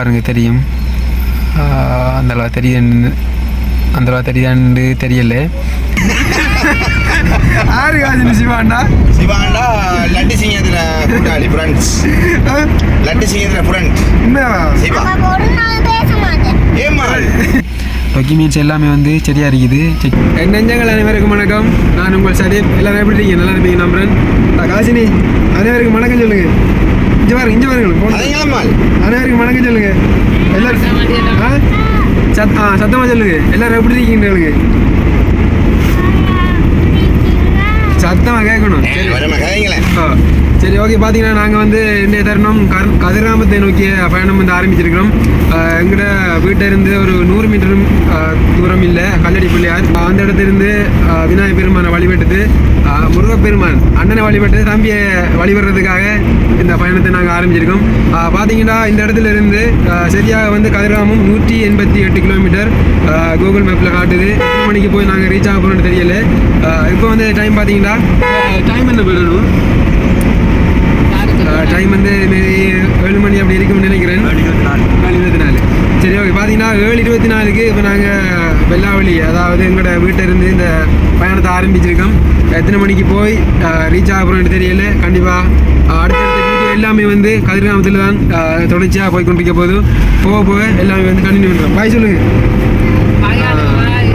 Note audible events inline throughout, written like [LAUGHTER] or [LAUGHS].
பாருங்க தெரியும். ஆஹ் அந்த அளவு தெரியுதுன்னு அந்த அளவு தெரியுதான்னு தெரியல. ஆறு காஜினி சிவாண்டா சிவாண்டா லட்டு சிங்கத்துல கூட்டாளி ஃப்ரெண்ட்ஸ் லட்டு சிங்கத்துல ஃப்ரெண்ட் சிவா. ஏமா டாக்குமெண்ட்ஸ் எல்லாமே வந்து சரியாக இருக்குது. நெஞ்சங்கள் அனைவருக்கும் வணக்கம். நான் உங்கள் சதீப். எல்லாரும் எப்படி இருக்கீங்க? நல்லா இருப்பீங்க நம்புறேன் காசினி அனைவருக்கும் வணக்கம் சொல்லுங்க. இங்கே பாருங்க இங்கே பாருங்க அனைவருக்கும் வணக்கம் சொல்லுங்க. எல்லாரும் ஆ? சத் ஆ சத்தமாக சொல்லுங்க. எல்லாரும் எப்படி இருக்கீங்க சத்தமாக கேட்கணும். சரி. ஓகே பார்த்தீங்கன்னா நாங்கள் வந்து இன்றைய தருணம் கர் கதிராமத்தை நோக்கிய பயணம் வந்து ஆரம்பிச்சிருக்கிறோம். எங்களோட வீட்டில் இருந்து ஒரு நூறு மீட்டரும் ஆ, தூரம் இல்லை கல்லடி பிள்ளையார். அந்த இடத்திலிருந்து ஆ, விநாயகர் பெருமானை வழிபட்டுட்டு ஆ, முருகப்பெருமான் அண்ணனை வழிபட்டு தம்பியை வழிபடுறதுக்காக இந்த பயணத்தை நாங்கள் ஆரம்பிச்சிருக்கோம். பார்த்தீங்கன்னா இந்த இடத்துல இருந்து சரியாக வந்து கதிராமம் நூற்றி எண்பத்தி எட்டு கிலோமீட்டர் கூகுள் மேப்பில் காட்டுது. எத்தனை மணிக்கு போய் நாங்கள் ரீச் ஆக போகிறோம்னு தெரியல. இப்போ வந்து டைம் பார்த்தீங்கன்னா டைம் என்ன போயிடணும் டைம் வந்து ஏழு மணி அப்படி இருக்கும்னு நினைக்கிறேன். ஏழு இருபத்தி நாலு. சரி ஓகே பார்த்தீங்கன்னா ஏழு இருபத்தி நாலுக்கு இப்போ நாங்கள் வெள்ளாவளி அதாவது எங்களோட வீட்டில் இருந்து இந்த பயணத்தை ஆரம்பிச்சிருக்கோம். எத்தனை மணிக்கு போய் ரீச் ஆக போகிறோம்னு தெரியல. கண்டிப்பாக அடுத்தடுத்த வீடியோ எல்லாமே வந்து கதிர்காமத்தில் தான் தொடர்ச்சியாக போய் கொண்டிருக்க போது போக போக எல்லாமே வந்து கண்டினியூ பண்ணுறோம் பாய் சொல்லுங்கள்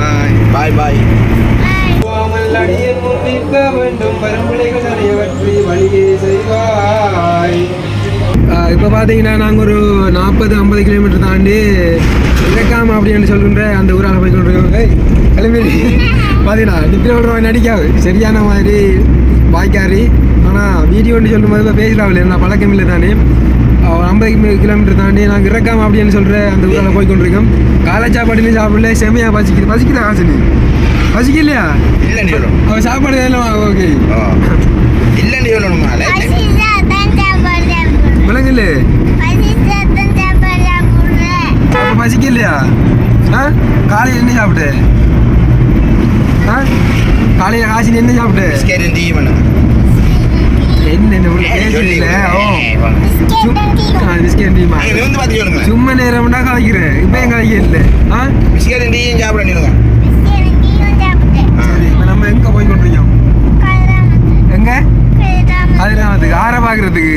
பாய் பாய் பாய் வேண்டும். நிறையவற்றி வழியே செய்வாய். இப்போ பார்த்தீங்கன்னா நாங்கள் ஒரு நாற்பது ஐம்பது கிலோமீட்டர் தாண்டி இறக்காம அப்படின்னு சொல்கின்ற அந்த ஊரால் போய் கொண்டிருக்கோம் ஏய் கிளம்பி பார்த்தீங்கன்னா நித்திர விடுறவன் நடிக்காது சரியான மாதிரி வாய்க்காரி. ஆனால் வீடியோன்னு சொல்லும்போது இப்போ பேசுகிறாவில் என்ன பழக்கம் இல்லை தானே. ஐம்பது கிலோமீட்டர் தாண்டி நாங்கள் இறக்காம அப்படின்னு சொல்கிற அந்த ஊரால் போய் கொண்டிருக்கோம். காலை சாப்பாடுலையும் சாப்பிடல செமையாக பசிக்குது. பசிக்குதா காசுனு பசிக்கலையா? அவன் சாப்பாடு ஓகே. ஓ இல்லைன்னு சொல்லணுமா பசிச்சா தான் சாப்பாடு அப்போ பசிக்கலையா? ஆ? காலையில் என்ன சாப்பிட்டு? ஆ? காலையில் காசினி என்ன சாப்பிட்டு? என்ன சும்மா நேரம்னா கலைக்கிறேன் இப்போ ஏன் கலைக்கல ஆ? பிஸ்கெட் டீயும் சாப்பிட சரி இப்போ நம்ம எங்கே போய் கொண்டிருக்கோம்? எங்கே? கதிராமத்துக்கு ஆரை பார்க்குறதுக்கு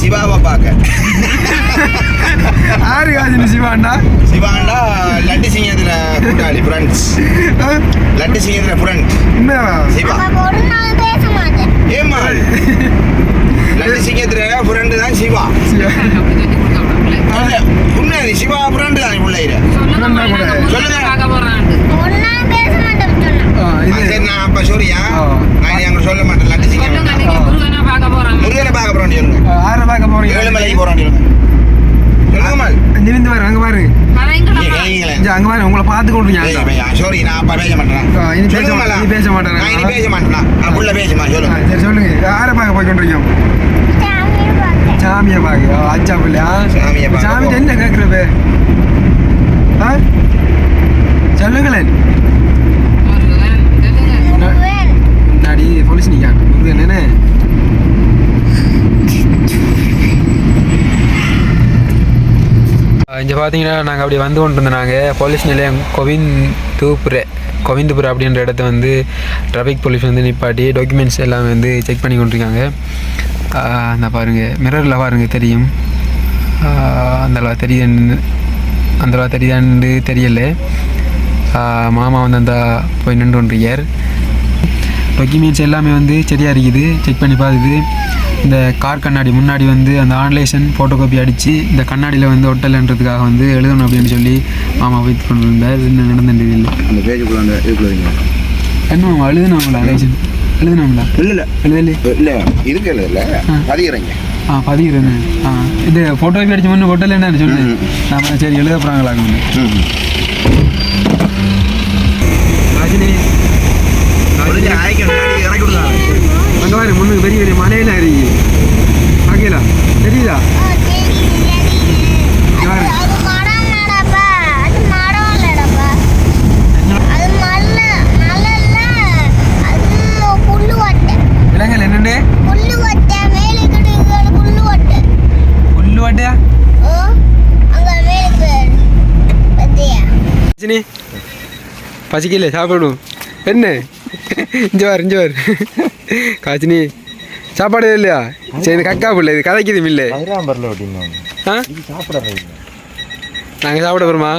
சிவாவை பார்க்க. [LAUGHS] ஆறு சிவாண்டா சிவாண்டா லட்டு சிங்கத்துல கூட்டாளி ஃப்ரெண்ட்ஸ்? லட்டு சிங்கத்துல ஃப்ரெண்ட் சிவா. ஏமா லட்டு சிங்கத்துல ஃப்ரெண்டு தான் சிவா ஃப்ரெண்டு தான் பிள்ளையில ஒரு நாள் பேச மாட்டேன் சொன்னேன் ஆ, இது சரி நான் அப்ப சொல்லியா ஆ. நான் அங்க சொல்ல மாட்டேன் லட்டு சிங்கம் முருகனை பார்க்க போறோம் சொல்லுங்க ஆரை பார்க்க போறீங்க ஏழுமலைக்கு போறோம் சொல்லுங்க சொல்லுங்க மல் நிமிந்து பாரு அங்க பாரு கேங்களேன் இங்க அங்க சாரி நான் அப்ப பேச மாட்டேன்? இனி பேச மாட்டேன், பேச மாட்டேன். நான் இனி பேச மாட்டேனா? நான் சொல்லுங்க. சரி சொல்லுங்க. ஆரை பார்க்க போய் கொண்டிருக்கோம் சாமியை பார்க்க. அச்சா பிள்ளையா சாமியை சாமி. என்ன கேட்குறது ஆ? சொல்லுங்களேன். முன்னாடி போலீஸ் நிற்கான் முருகன் என்ன இங்கே பார்த்தீங்கன்னா நாங்கள் அப்படி வந்து கொண்டு இருந்தோம் நாங்கள் போலீஸ் நிலையம் கோவிந்தூபுர. கோவிந்தபுரம் அப்படின்ற இடத்த வந்து டிராஃபிக் போலீஸ் வந்து நிப்பாட்டி டாக்குமெண்ட்ஸ் எல்லாமே வந்து செக் பண்ணி கொண்டிருக்காங்க. அந்த பாருங்கள் மிரரில் பாருங்கள் தெரியும். அந்தளவா அந்த அளவு தெரியுதுன்னு அந்த தெரியுதான்னு தெரியல. மாமா வந்து அந்த போய் நின்று கொண்டிருக்கார். டாக்குமெண்ட்ஸ் எல்லாமே வந்து சரியாக இருக்குது. செக் பண்ணி பார்த்துது இந்த கார் கண்ணாடி முன்னாடி வந்து அந்த ஆன்லைசன் ஃபோட்டோ காப்பி அடித்து இந்த கண்ணாடியில் வந்து ஒட்டலைன்றதுக்காக வந்து எழுதணும் அப்படின்னு சொல்லி மாமா இருந்தார் இது இன்னும் நடந்துட்டு இல்லை. அந்த பேஜுக்குள்ள அந்த இதுக்குள்ள என்ன மாமா எழுதுனாங்களா லைசன் எழுதுனாங்களா? இல்ல இல்ல. எழுதலே. இல்ல இருக்கு ஆ. பதிகிறேங்க. ஆ பதிகிறேன். ஆ. இது ஃபோட்டோ காப்பி அடிச்சு முன்னே ஒட்டலைன்னு சொன்னேன் ம். நாம சரி எழுத போகிறாங்களா ம். ராஜினி பெரிய பெரிய மலையெல்லாம் இருக்கு ஓகேலா தெரியுதா பசிக்கல சாப்பிடும் என்ன? இஞ்சுவார் இஞ்சுவார் காச்சினி சாப்பாடு இல்லையா? சரி இது கக்கா பிள்ளை இது கதைக்குது இல்லை அப்படின்னு ஆ? நாங்கள் சாப்பிட போகிறோமா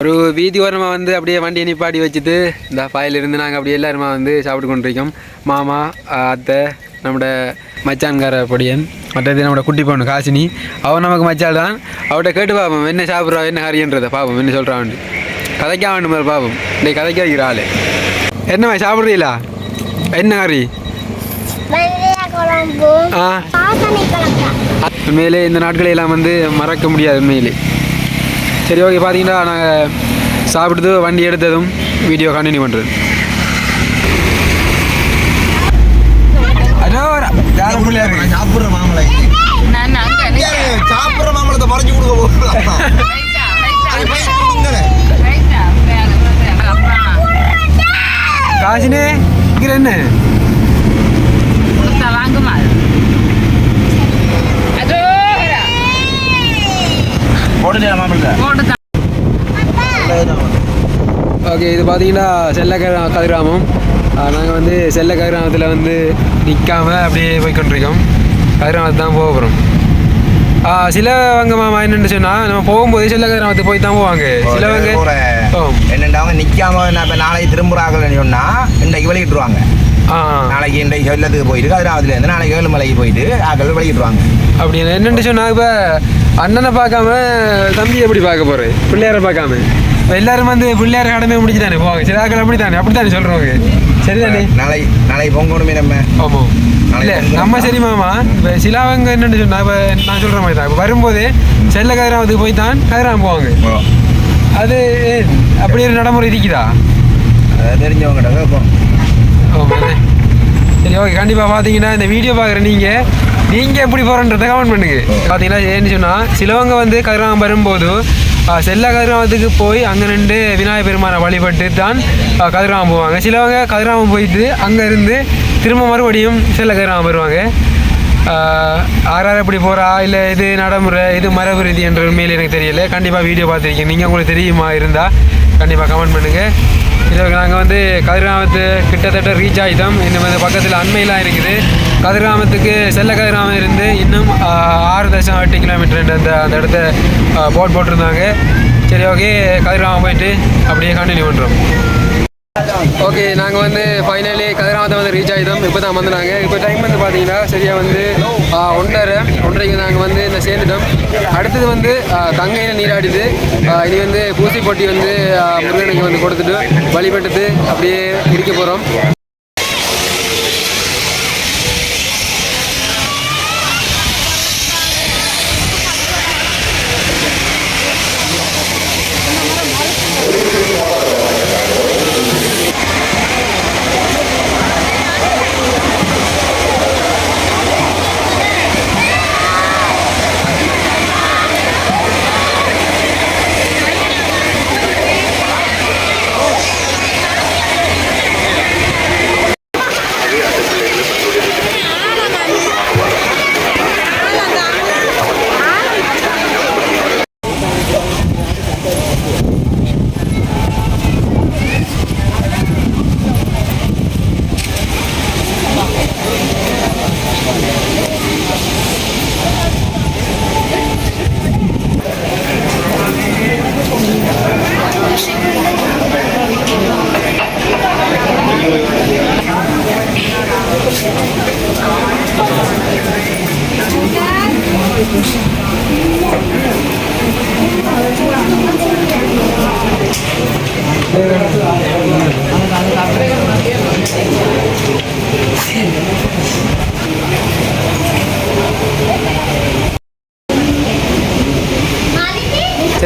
ஒரு வீதி ஓரமாக வந்து அப்படியே வண்டியை நிப்பாட்டி வச்சுட்டு இந்த பாயிலிருந்து நாங்கள் அப்படியே எல்லாருமா வந்து சாப்பிட்டு கொண்டிருக்கோம். மாமா அத்தை நம்மட மச்சான்கார பொடியன் மற்றது நம்மட குட்டி பொண்ணு காசினி. அவன் நமக்கு மச்சால் தான். அவட்ட கேட்டு பார்ப்போம் என்ன சாப்பிட்றா என்ன ஹரியன்றதை பார்ப்போம் என்ன சொல்கிறான் கதைக்கா வேண்டும் பார்ப்போம் இன்னைக்கு கதைக்க வைக்கிற ஆள். என்னம்மா சாப்பிட்றீங்களா? என்ன ஹரி? உண்மையிலே இந்த நாட்களை எல்லாம் வந்து மறக்க முடியாது உண்மையிலே. சரி ஓகே பார்த்தீங்கன்னா நாங்கள் சாப்பிட்டது வண்டி எடுத்ததும் வீடியோ கண்டினியூ பண்ணுறது சாப்பிட்ற மாமலை. சாப்பிட்ற கொடுக்க காசினே என்ன போடுதே மாம்பழத்தை ஓகே இது பார்த்தீங்கன்னா செல்ல கதிரா கதிராமம் நாங்கள் வந்து செல்ல கதிராமத்தில் வந்து நிற்காம அப்படியே போய் கொண்டிருக்கோம். கதிராமத்து தான் போக போகிறோம் சிலவங்க மாமா என்னென்னு சொன்னால் நம்ம போகும்போது செல்ல கதிராமத்துக்கு போய் தான் போவாங்க. சிலவங்க ஓ என்னண்டா அவங்க நிக்காம நான் இப்ப நாளைக்கு திரும்புறாங்கன்னு சொன்னா இன்றைக்கு வெளியிட்டுருவாங்க. நாளைக்கு இன்றைக்கு வெள்ளத்துக்கு போயிட்டு கதிராவதுல இருந்து நாளைக்கு ஏழுமலைக்கு போயிட்டு ஆக்கள் வெளியிட்டுருவாங்க. அப்படி என்னென்னு சொன்னால் இப்போ அண்ணனை பார்க்காம தம்பி எப்படி பார்க்க போகிறேன் பிள்ளையாரை பார்க்காம? எல்லாரும் வந்து பிள்ளையார கடமை முடிச்சுதானே போவாங்க? சில ஆக்கள் அப்படி தானே அப்படி தானே சொல்கிறவங்க சரிதானே நாளை நாளைக்கு பொங்கணுமே நம்ம. ஆமாம் இல்லை நம்ம சரி மாமா. இப்போ சிலாவங்க என்னென்னு சொன்னால் இப்போ நான் சொல்கிற மாதிரி தான். இப்போ வரும்போது செல்ல கதிராமத்துக்கு போய் தான் கதிராம போவாங்க அது அப்படி ஒரு நடைமுறை இருக்குதா? அதை தெரிஞ்சவங்ககிட்ட கேட்போம். ஆமாண்ணே சரி ஓகே கண்டிப்பாக பார்த்தீங்கன்னா இந்த வீடியோ பார்க்குற நீங்கள் நீங்கள் எப்படி போகிறன்றதை கமெண்ட் பண்ணுங்க. பார்த்தீங்கன்னா ஏன்னு சொன்னால் சிலவங்க வந்து கதிராமம் வரும்போது செல்ல கதிராமத்துக்கு போய் அங்கே நின்று விநாயகர் பெருமானை வழிபட்டு தான் கதிராமம் போவாங்க. சிலவங்க கதிராமம் போயிட்டு அங்கே இருந்து திரும்ப மறுபடியும் செல்ல கதிராமம் வருவாங்க. ஆறார் எப்படி போகிறா இல்லை இது நடைமுறை இது மரபு ரீதி என்ற உண்மையில் எனக்கு தெரியல. கண்டிப்பாக வீடியோ பார்த்துருக்கீங்க நீங்கள் உங்களுக்கு தெரியுமா இருந்தால் கண்டிப்பாக கமெண்ட் பண்ணுங்கள் இது நாங்கள் வந்து கதிர்காமத்து கிட்டத்தட்ட ரீச் ஆகிட்டோம் இன்னும் வந்து பக்கத்தில் அண்மையிலாம் இருக்குது. கதிராமத்துக்கு செல்ல கதிர்காமம் இருந்து இன்னும் ஆறு தசம் எட்டு கிலோமீட்டர் அந்த அந்த இடத்த போட் போட்டிருந்தாங்க. சரி ஓகே கதிர்காமம் போயிட்டு அப்படியே கண்டினியூ பண்ணுறோம் ஓகே நாங்கள் வந்து ஃபைனலி கதிராமத்தை வந்து ரீச் ஆகிட்டோம் இப்போ தான் வந்து நாங்கள் இப்போ டைம் வந்து பார்த்தீங்கன்னா சரியாக வந்து ஒன்றரை ஒன்றரைக்கு நாங்கள் வந்து இந்த சேர்ந்துட்டோம். அடுத்தது வந்து கங்கையில் நீராடிது இனி வந்து பூசி பொட்டி வந்து முருகனுக்கு வந்து கொடுத்துட்டு வழிபட்டுட்டு அப்படியே இருக்க போகிறோம்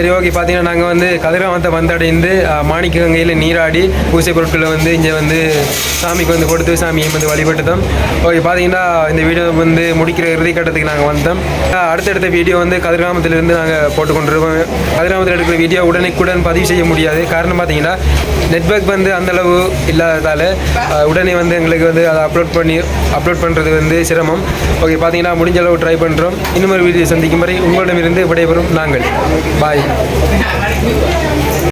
சரி ஓகே பார்த்தீங்கன்னா நாங்கள் வந்து கதிரவனத்தை வந்தடைந்து மாணிக்க கங்கையில் நீராடி பூசை பொருட்களை வந்து இங்கே வந்து சாமிக்கு வந்து கொடுத்து சாமியை வந்து வழிபட்டுதோம். ஓகே பார்த்தீங்கன்னா இந்த வீடியோ வந்து முடிக்கிற இறுதி கட்டத்துக்கு நாங்கள் வந்தோம் அடுத்தடுத்த வீடியோ வந்து கதிர்காமத்திலிருந்து நாங்கள் போட்டுக்கொண்டிருக்கோம் கதிராமத்தில் எடுக்கிற வீடியோ உடனுக்குடன் பதிவு செய்ய முடியாது. காரணம் பார்த்தீங்கன்னா நெட்வொர்க் வந்து அந்தளவு இல்லாததால் உடனே வந்து எங்களுக்கு வந்து அதை அப்லோட் பண்ணி அப்லோட் பண்ணுறது வந்து சிரமம். ஓகே பார்த்தீங்கன்னா முடிஞ்ச அளவு ட்ரை பண்ணுறோம் இன்னும் ஒரு வீடியோ சந்திக்கும் வரை உங்களிடமிருந்து விடைபெறும் நாங்கள். பாய் ไปหามาได้ที่